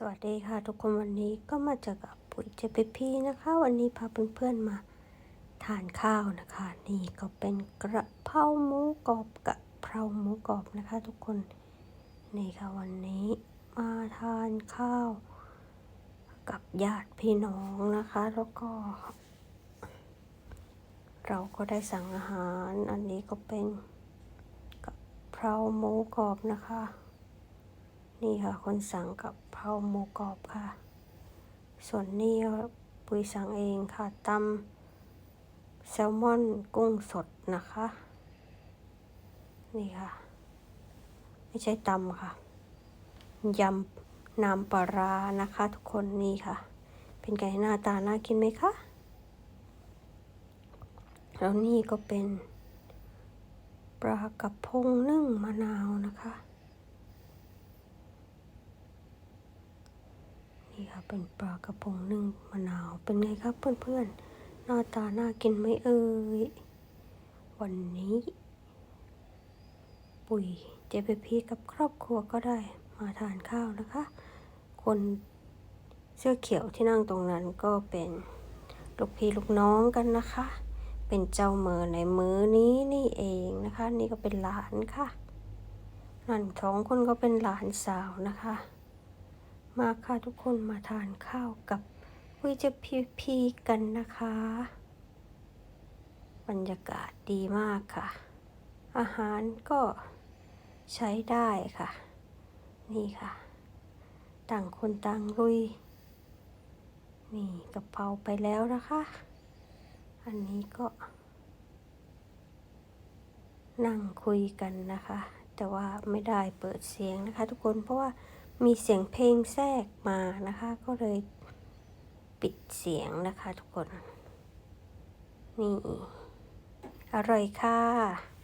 สวัสดีค่ะทุกคนวันนี้ก็มาเจอกับปุ๋ยเจพีพีนะคะ วันนี้พาเพื่อนๆมาทานข้าวนะคะ นี่ก็เป็นกระเพราหมูกรอบกะเพราหมูกรอบนะคะ ทุกคนนี่ค่ะวันนี้มาทานข้าว กับญาติพี่น้องนะคะ แล้วก็ เราก็ได้สั่งอาหาร อันนี้ก็เป็นกระเพราหมูกรอบนะคะ นี่ค่ะ คนสั่งกับเพราหมูกรอบค่ะ ส่วนนี้ปุยสั่งเองค่ะตำแซลมอนกุ้งสดนะคะ นี่ค่ะ ไม่ใช่ตำค่ะยำน้ำปลาร้านะคะ ทุกคนนี่ค่ะ เป็นไก่หน้าตาน่ากินไหมคะแล้วนี่ก็เป็นปลากระพงนึ่งมะนาวนะคะ นี่ค่ะเป็นปลากระพงนึ่งมะนาว เป็นไงครับเพื่อนๆ หน้าตาน่ากินไหมเอ่ย วันนี้ ปุ๋ยเจไปพีกับครอบครัวก็ได้มาทานข้าวนะคะ คนเสื้อเขียวที่นั่งตรงนั้นก็เป็นลูกพี่ลูกน้องกันนะคะ เป็นเจ้ามือในมือนี้นี่เองนะคะ นี่ก็เป็นหลานค่ะนั่นสองคนก็เป็นหลานสาวนะคะ มาค่ะทุกคนมาทานข้าวกับวิจพีพีกันนะคะ บรรยากาศดีมากค่ะ อาหารก็ใช้ได้ค่ะ นี่ค่ะ ต่างคนต่างลุย นี่กระเพราไปแล้วนะคะ อันนี้ก็ นั่งคุยกันนะคะ แต่ว่าไม่ได้เปิดเสียงนะคะ ทุกคนเพราะว่า มีเสียงเพลงแทรกมานะคะ ก็เลยปิดเสียงนะคะทุกคน นี่ อร่อยค่ะ